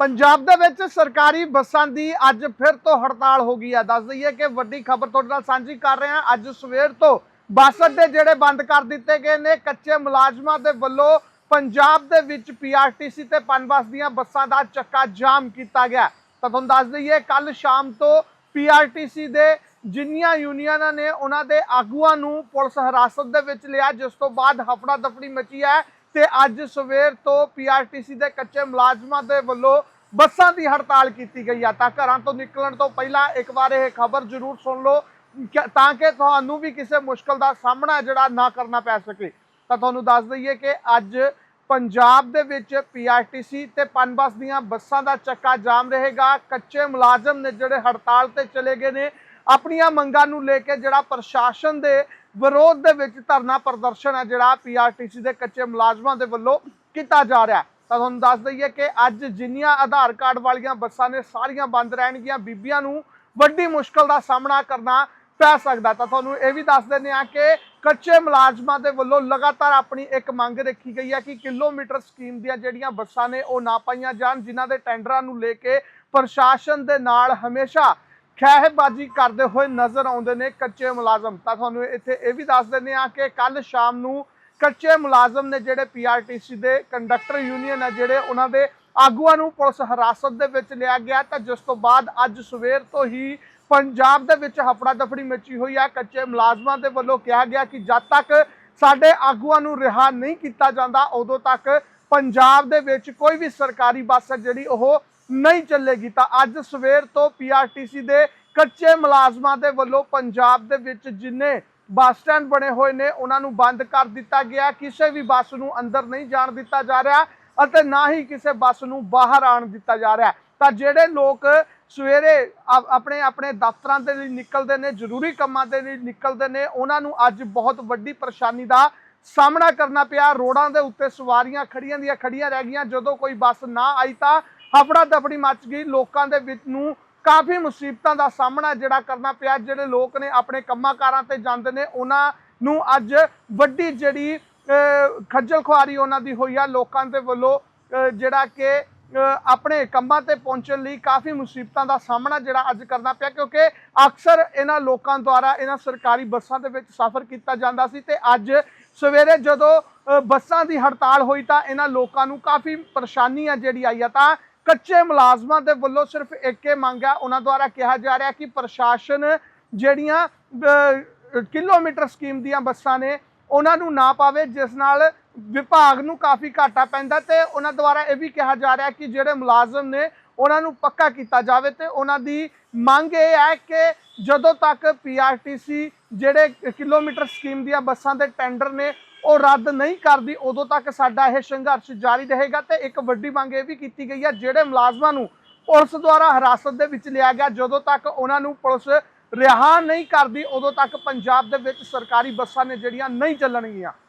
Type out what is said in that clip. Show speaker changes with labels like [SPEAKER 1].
[SPEAKER 1] ਪੰਜਾਬ ਦੇ ਵਿੱਚ ਸਰਕਾਰੀ ਬੱਸਾਂ ਦੀ ਅੱਜ ਫਿਰ ਤੋਂ ਹੜਤਾਲ ਹੋ ਗਈ ਹੈ। ਦੱਸ ਦਈਏ ਕਿ ਵੱਡੀ ਖਬਰ ਤੁਹਾਡੇ ਨਾਲ ਸਾਂਝੀ ਕਰ ਰਹੇ ਹਾਂ। ਅੱਜ ਸਵੇਰ ਤੋਂ ਬੱਸ ਅੱਡੇ ਜਿਹੜੇ ਬੰਦ ਕਰ ਦਿੱਤੇ ਗਏ ਨੇ। ਕੱਚੇ ਮੁਲਾਜ਼ਮਾਂ ਦੇ ਵੱਲੋਂ ਪੰਜਾਬ ਦੇ ਵਿੱਚ ਪੀਆਰਟੀਸੀ ਤੇ ਪਨਬਸ ਦੀਆਂ ਬੱਸਾਂ ਦਾ ਚੱਕਾ ਜਾਮ ਕੀਤਾ ਗਿਆ। ਤਾਂ ਤੁਹਾਨੂੰ ਦੱਸ ਦਈਏ ਕੱਲ ਸ਼ਾਮ ਤੋਂ ਪੀਆਰਟੀਸੀ ਦੇ ਜਿੰਨੀਆਂ ਯੂਨੀਅਨਾਂ ਨੇ ਉਹਨਾਂ ਦੇ ਆਗੂਆਂ ਨੂੰ ਪੁਲਿਸ ਹਿਰਾਸਤ ਦੇ ਵਿੱਚ ਲਿਆ, ਜਿਸ ਤੋਂ ਬਾਅਦ ਹਫੜਾ ਦਫੜੀ ਮਚੀ ਹੈ। ਤੇ ਅੱਜ ਸਵੇਰ ਤੋਂ ਪੀਆਰਟੀਸੀ ਦੇ ਕੱਚੇ ਮੁਲਾਜ਼ਮਾਂ ਦੇ ਵੱਲੋਂ ਬੱਸਾਂ ਦੀ ਹੜਤਾਲ ਕੀਤੀ ਗਈ ਆ। ਤਾਂ ਘਰਾਂ ਤੋਂ ਨਿਕਲਣ ਤੋਂ ਪਹਿਲਾਂ ਇੱਕ ਵਾਰ ਇਹ ਖਬਰ ਜ਼ਰੂਰ ਸੁਣ ਲਓ। ਤਾਂ ਕਿ ਤੁਹਾਨੂੰ ਵੀ ਕਿਸੇ ਮੁਸ਼ਕਲ ਦਾ ਸਾਹਮਣਾ ਜਿਹੜਾ ਨਾ ਕਰਨਾ ਪੈ ਸਕੇ। ਤਾਂ ਤੁਹਾਨੂੰ ਦੱਸ ਦਈਏ ਕਿ ਅੱਜ ਪੰਜਾਬ ਦੇ ਵਿੱਚ ਪੀਆਰਟੀਸੀ ਤੇ ਪਨਬਸ ਦੀਆਂ ਬੱਸਾਂ ਦਾ ਚੱਕਾ ਜਾਮ ਰਹੇਗਾ। ਕੱਚੇ ਮੁਲਾਜ਼ਮ ਨੇ ਜਿਹੜੇ ਹੜਤਾਲ ਤੇ ਚਲੇ ਗਏ ਨੇ, ਆਪਣੀਆਂ ਮੰਗਾਂ ਨੂੰ ਲੈ ਕੇ ਜਿਹੜਾ ਪ੍ਰਸ਼ਾਸਨ ਦੇ ਵਿਰੋਧ ਦੇ ਵਿੱਚ ਧਰਨਾ ਪ੍ਰਦਰਸ਼ਨ ਹੈ ਜਿਹੜਾ ਪੀਆਰਟੀਸੀ ਦੇ ਕੱਚੇ ਮੁਲਾਜ਼ਮਾਂ ਦੇ ਵੱਲੋਂ ਕੀਤਾ ਜਾ ਰਿਹਾ ਤਾਂ ਤੁਹਾਨੂੰ ਦੱਸ ਦਈਏ ਕਿ ਅੱਜ ਜਿੰਨੀਆਂ ਆਧਾਰ ਕਾਰਡ ਵਾਲੀਆਂ ਬੱਸਾਂ ਨੇ ਸਾਰੀਆਂ ਬੰਦ ਰਹਿਣਗੀਆਂ, ਬੀਬੀਆਂ ਨੂੰ ਵੱਡੀ ਮੁਸ਼ਕਲ ਦਾ ਸਾਹਮਣਾ ਕਰਨਾ ਪੈ ਸਕਦਾ ਤਾਂ ਤੁਹਾਨੂੰ ਇਹ ਵੀ ਦੱਸ ਦਿੰਦੇ ਆ ਕਿ ਕੱਚੇ ਮੁਲਾਜ਼ਮਾਂ ਦੇ ਵੱਲੋਂ ਲਗਾਤਾਰ ਆਪਣੀ ਇੱਕ ਮੰਗ ਰੱਖੀ ਗਈ ਹੈ ਕਿ ਕਿਲੋਮੀਟਰ ਸਕੀਮ ਦੀਆਂ ਜਿਹੜੀਆਂ ਬੱਸਾਂ ਨੇ ਉਹ ਨਾ ਪਾਈਆਂ ਜਾਣ, ਜਿਨ੍ਹਾਂ ਦੇ ਟੈਂਡਰਾਂ ਨੂੰ ਲੈ ਕੇ ਪ੍ਰਸ਼ਾਸਨ ਦੇ ਨਾਲ ਹਮੇਸ਼ਾ ਖਹਿਬਾਜ਼ੀ ਕਰਦੇ ਹੋਏ ਨਜ਼ਰ ਆਉਂਦੇ ਨੇ ਕੱਚੇ ਮੁਲਾਜ਼ਮ। ਤਾਂ ਤੁਹਾਨੂੰ ਇੱਥੇ ਇਹ ਵੀ ਦੱਸ ਦਿੰਦੇ ਆ ਕਿ ਕੱਲ ਸ਼ਾਮ ਨੂੰ ਕੱਚੇ ਮੁਲਾਜ਼ਮ ਨੇ ਜਿਹੜੇ ਪੀਆਰਟੀਸੀ ਦੇ ਕੰਡਕਟਰ ਯੂਨੀਅਨ ਹੈ, ਜਿਹੜੇ ਉਹਨਾਂ ਦੇ ਆਗੂਆਂ ਨੂੰ ਪੁਲਿਸ ਹਿਰਾਸਤ ਦੇ ਵਿੱਚ ਲਿਆ ਗਿਆ। ਤਾਂ ਜਿਸ ਤੋਂ ਬਾਅਦ ਅੱਜ ਸਵੇਰ ਤੋਂ ਹੀ ਪੰਜਾਬ ਦੇ ਵਿੱਚ ਹਫੜਾ ਦਫੜੀ ਮਚੀ ਹੋਈ ਹੈ ਕੱਚੇ ਮੁਲਾਜ਼ਮਾਂ ਦੇ ਵੱਲੋਂ ਕਿਹਾ ਗਿਆ ਕਿ ਜਦ ਤੱਕ ਸਾਡੇ ਆਗੂਆਂ ਨੂੰ ਰਿਹਾ ਨਹੀਂ ਕੀਤਾ ਜਾਂਦਾ, ਉਦੋਂ ਤੱਕ ਪੰਜਾਬ ਦੇ ਵਿੱਚ ਕੋਈ ਵੀ ਸਰਕਾਰੀ ਬੱਸ ਹੈ ਜਿਹੜੀ ਉਹ ਨਹੀਂ ਚੱਲੇਗੀ, ਤਾਂ ਅੱਜ ਸਵੇਰ ਤੋਂ ਪੀਆਰਟੀਸੀ ਦੇ ਕੱਚੇ ਮੁਲਾਜ਼ਮਾਂ ਦੇ ਵੱਲੋਂ ਪੰਜਾਬ ਦੇ ਵਿੱਚ ਜਿੰਨੇ ਬੱਸ ਸਟੈਂਡ ਬਣੇ ਹੋਏ ਨੇ, ਉਹਨਾਂ ਨੂੰ ਬੰਦ ਕਰ ਦਿੱਤਾ ਗਿਆ। ਕਿਸੇ ਵੀ ਬੱਸ ਨੂੰ ਅੰਦਰ ਨਹੀਂ ਜਾਣ ਦਿੱਤਾ ਜਾ ਰਿਹਾ ਅਤੇ ਨਾ ਹੀ ਕਿਸੇ ਬੱਸ ਨੂੰ ਬਾਹਰ ਆਣ ਦਿੱਤਾ ਜਾ ਰਿਹਾ। ਤਾਂ ਜਿਹੜੇ ਲੋਕ ਸਵੇਰੇ ਆਪਣੇ ਆਪਣੇ ਦਫ਼ਤਰਾਂ ਦੇ ਲਈ ਨਿਕਲਦੇ ਨੇ, ਜ਼ਰੂਰੀ ਕੰਮਾਂ ਦੇ ਲਈ ਨਿਕਲਦੇ ਨੇ, ਉਹਨਾਂ ਨੂੰ ਅੱਜ ਬਹੁਤ ਵੱਡੀ ਪਰੇਸ਼ਾਨੀ ਦਾ ਸਾਹਮਣਾ ਕਰਨਾ ਪਿਆ। ਰੋਡਾਂ ਦੇ ਉੱਤੇ ਸਵਾਰੀਆਂ ਖੜੀਆਂ ਦੀਆਂ ਖੜੀਆਂ ਰਹਿ ਗਈਆਂ। ਜਦੋਂ ਕੋਈ ਬੱਸ ਨਾ ਆਈ ਤਾਂ ਹਫੜਾ ਦਫੜੀ ਮੱਚ ਗਈ। ਲੋਕਾਂ ਦੇ ਵਿੱਚ ਨੂੰ ਕਾਫੀ ਮੁਸੀਬਤਾਂ ਦਾ ਸਾਹਮਣਾ ਜਿਹੜਾ ਕਰਨਾ ਪਿਆ। ਜਿਹੜੇ ਲੋਕ ਨੇ ਆਪਣੇ ਕੰਮਾਂ ਕਾਰਾਂ ਤੇ ਜਾਂਦੇ ਨੇ, ਉਹਨਾਂ ਨੂੰ ਅੱਜ ਵੱਡੀ ਜਿਹੜੀ ਖੱਜਲ ਖੁਆਰੀ ਉਹਨਾਂ ਦੀ ਹੋਈ ਆ। ਲੋਕਾਂ ਦੇ ਵੱਲੋਂ ਜਿਹੜਾ ਕਿ ਆਪਣੇ ਕੰਮਾਂ ਤੇ ਪਹੁੰਚਣ ਲਈ ਕਾਫੀ ਮੁਸੀਬਤਾਂ ਦਾ ਸਾਹਮਣਾ ਜਿਹੜਾ ਅੱਜ ਕਰਨਾ ਪਿਆ। ਕਿਉਂਕਿ ਅਕਸਰ ਇਹਨਾਂ ਲੋਕਾਂ ਦੁਆਰਾ ਇਹਨਾਂ ਸਰਕਾਰੀ ਬੱਸਾਂ ਦੇ ਵਿੱਚ ਸਫ਼ਰ ਕੀਤਾ ਜਾਂਦਾ ਸੀ ਤੇ ਅੱਜ ਸਵੇਰੇ ਜਦੋਂ ਬੱਸਾਂ ਦੀ ਹੜਤਾਲ ਹੋਈ ਤਾਂ ਇਹਨਾਂ ਲੋਕਾਂ ਨੂੰ ਕਾਫੀ ਪਰੇਸ਼ਾਨੀ ਆ ਜਿਹੜੀ ਆਈ ਆ ਤਾਂ ਕੱਚੇ ਮੁਲਾਜ਼ਮਾਂ ਦੇ ਵੱਲੋਂ ਸਿਰਫ ਇੱਕ ਹੀ ਮੰਗ ਹੈ ਉਹਨਾਂ ਦੁਆਰਾ ਕਿਹਾ ਜਾ ਰਿਹਾ ਕਿ ਪ੍ਰਸ਼ਾਸਨ ਜਿਹੜੀਆਂ ਕਿਲੋਮੀਟਰ ਸਕੀਮ ਦੀਆਂ ਬੱਸਾਂ ਨੇ, ਉਹਨਾਂ ਨੂੰ ਨਾ ਪਾਵੇ, ਜਿਸ ਨਾਲ ਵਿਭਾਗ ਨੂੰ ਕਾਫੀ ਘਾਟਾ ਪੈਂਦਾ ਤੇ ਉਹਨਾਂ ਦੁਆਰਾ ਇਹ ਵੀ ਕਿਹਾ ਜਾ ਰਿਹਾ ਕਿ ਜਿਹੜੇ ਮੁਲਾਜ਼ਮ ਨੇ, ਉਹਨਾਂ ਨੂੰ ਪੱਕਾ ਕੀਤਾ ਜਾਵੇ ਤੇ ਉਹਨਾਂ ਦੀ ਮੰਗ ਇਹ ਹੈ ਕਿ ਜਦੋਂ ਤੱਕ ਪੀਆਰਟੀਸੀ ਜਿਹੜੇ ਕਿਲੋਮੀਟਰ ਸਕੀਮ ਦੀਆਂ ਬੱਸਾਂ ਦੇ ਟੈਂਡਰ ਨੇ ਉਹ ਰੱਦ ਨਹੀਂ ਕਰਦੀ, ਉਦੋਂ ਤੱਕ ਸਾਡਾ ਇਹ ਸੰਘਰਸ਼ ਜਾਰੀ ਰਹੇਗਾ ਤੇ ਇੱਕ ਵੱਡੀ ਮੰਗ ਇਹ ਵੀ ਕੀਤੀ ਗਈ ਹੈ ਜਿਹੜੇ ਮੁਲਾਜ਼ਮਾਂ ਨੂੰ ਪੁਲਿਸ ਦੁਆਰਾ ਹਿਰਾਸਤ ਦੇ ਵਿੱਚ ਲਿਆ ਗਿਆ, ਜਦੋਂ ਤੱਕ ਉਹਨਾਂ ਨੂੰ ਪੁਲਿਸ ਰਿਹਾ ਨਹੀਂ ਕਰਦੀ, ਉਦੋਂ ਤੱਕ ਪੰਜਾਬ ਦੇ ਵਿੱਚ ਸਰਕਾਰੀ ਬੱਸਾਂ ਨੇ ਜਿਹੜੀਆਂ ਨਹੀਂ ਚੱਲਣਗੀਆਂ।